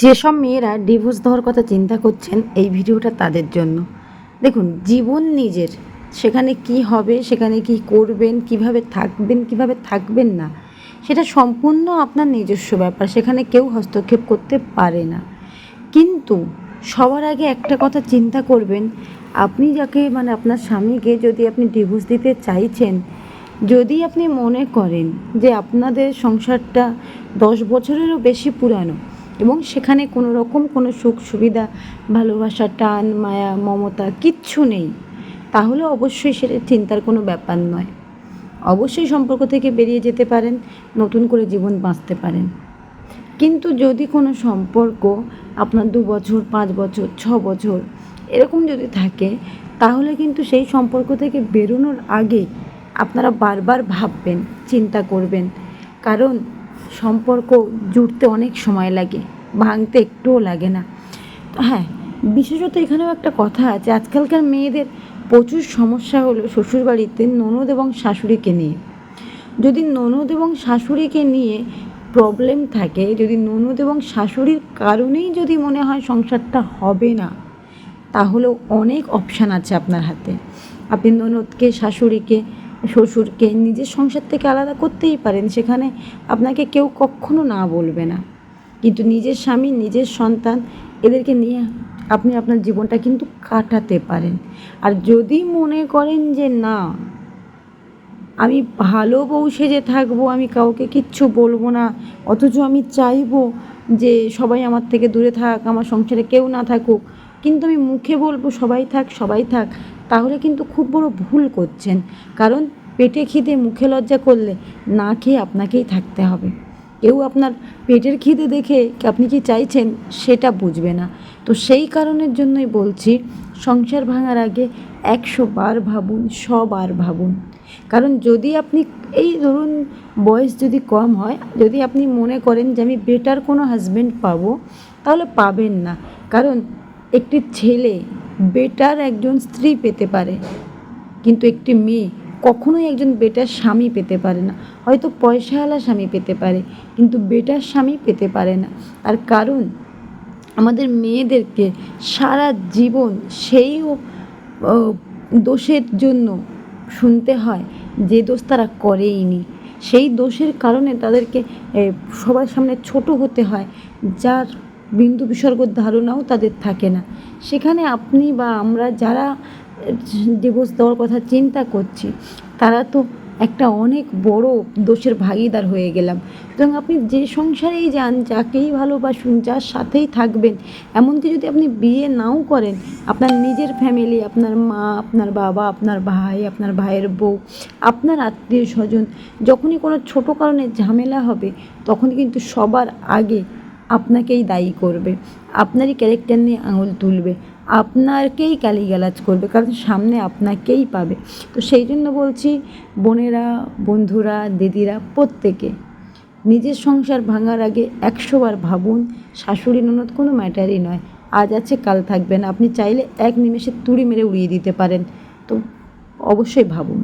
যেসব মেয়েরা ডিভোর্স দেওয়ার কথা চিন্তা করছেন এই ভিডিওটা তাদের জন্য। দেখুন, জীবন নিজের। সেখানে কি হবে, সেখানে কি করবেন, কীভাবে থাকবেন কীভাবে থাকবেন না, সেটা সম্পূর্ণ আপনার নিজস্ব ব্যাপার। সেখানে কেউ হস্তক্ষেপ করতে পারে না। কিন্তু সবার আগে একটা কথা চিন্তা করবেন, আপনি যাকে মানে আপনার স্বামীকে যদি আপনি ডিভোর্স দিতে চাইছেন, যদি আপনি মনে করেন যে আপনাদের সংসারটা দশ বছরেরও বেশি পুরানো এবং সেখানে কোনো রকম কোনো সুখ সুবিধা, ভালোবাসা, টান, মায়া, মমতা কিচ্ছু নেই। তাহলে অবশ্যই সেটা চিন্তার কোনো ব্যাপার নয়। অবশ্যই সম্পর্ক থেকে বেরিয়ে যেতে পারেন, নতুন করে জীবন বাঁচতে পারেন। কিন্তু যদি কোনো সম্পর্ক আপনার দু বছর, পাঁচ বছর, ছ বছর এরকম যদি থাকে, তাহলে কিন্তু সেই সম্পর্ক থেকে বেরোনোর আগে আপনারা বারবার ভাববেন, চিন্তা করবেন। কারণ সম্পর্ক জুড়তে অনেক সময় লাগে। ভাঙতে একটুও লাগে না। হ্যাঁ বিশেষত এখানেও একটা কথা আছে, আজকালকার মেয়েদের প্রচুর সমস্যা হলো শ্বশুরবাড়িতে ননদ এবং শাশুড়িকে নিয়ে। যদি ননদ এবং শাশুড়িকে নিয়ে প্রবলেম থাকে, যদি ননদ এবং শাশুড়ির কারণেই যদি মনে হয় সংসারটা হবে না, তাহলেও অনেক অপশান আছে আপনার হাতে। আপনি ননদকে, শাশুড়িকে, শ্বশুরকে নিজের সংসার থেকে আলাদা করতেই পারেন, সেখানে আপনাকে কেউ কখনো না বলবে না। কিন্তু নিজের স্বামী, নিজের সন্তান এদেরকে নিয়ে আপনি আপনার জীবনটা কিন্তু কাটাতে পারেন। আর যদি মনে করেন যে না, আমি ভালো বউ সেজে থাকব, আমি কাউকে কিচ্ছু বলব না, অথচ আমি চাইব যে সবাই আমার থেকে দূরে থাক, আমার সংসারে কেউ না থাকুক, কিন্তু আমি মুখে বলব সবাই থাক সবাই থাক, তাহলে কিন্তু খুব বড় ভুল করছেন। কারণ পেটে খিদে, মুখে লজ্জা করলে না খেয়ে আপনাকেই থাকতে হবে। কেউ আপনার পেটের খিদে দেখে আপনি কি চাইছেন সেটা বুঝবে না। তো সেই কারণের জন্যই বলছি, সংসার ভাঙার আগে একশো বার ভাবুন শবার ভাবুন। কারণ যদি আপনি এই ধরুন বয়স যদি কম হয়, যদি আপনি মনে করেন যে আমি বেটার কোনো হাজব্যান্ড পাবো, তাহলে পাবেন না। কারণ একটি ছেলে বেটার একজন স্ত্রী পেতে পারে, কিন্তু একটি মেয়ে কখনোই একজন বেটার স্বামী পেতে পারে না। হয়তো পয়সাওয়ালা স্বামী পেতে পারে, কিন্তু বেটার স্বামী পেতে পারে না। আর কারণ, আমাদের মেয়েদেরকে সারা জীবন সেই দোষের জন্য শুনতে হয় যে দোষ তারা করেইনি সেই দোষের কারণে তাদেরকে সবার সামনে ছোট হতে হয়, যার বিন্দু বিসর্গ ধারণাও তাদের থাকে না। সেখানে আপনি বা আমরা যারা ডিভোর্স দেওয়ার কথা চিন্তা করছি। তারা তো একটা অনেক বড় দোষের ভাগিদার হয়ে গেলাম। সুতরাং আপনি যে সংসারেই যান, যাকেই ভালোবাসুন, যার সাথেই থাকবেন, এমনকি যদি আপনি বিয়ে নাও করেন, আপনার নিজের ফ্যামিলি আপনার মা, আপনার বাবা, আপনার ভাই, আপনার ভাইয়ের বউ, আপনার আত্মীয় স্বজন, যখনই কোনো ছোটো কারণে ঝামেলা হবে তখন কিন্তু সবার আগে আপনাকেই দায়ী করবে। আপনারই ক্যারেক্টার নিয়ে আঙুল তুলবে। আপনাকেই গালিগালাজ করবে, কারণ সামনে আপনাকেই পাবে। তো সেই জন্য বলছি, বোনেরা, বন্ধুরা, দিদিরা, প্রত্যেকে, নিজের সংসার ভাঙার আগে একশোবার ভাবুন, শাশুড়ি ননদ কোনো ম্যাটারই নয়। আজ আছে, কাল থাকবে না। আপনি চাইলে এক নিমেষে তুড়ি মেরে উড়িয়ে দিতে পারেন। তো অবশ্যই ভাবুন।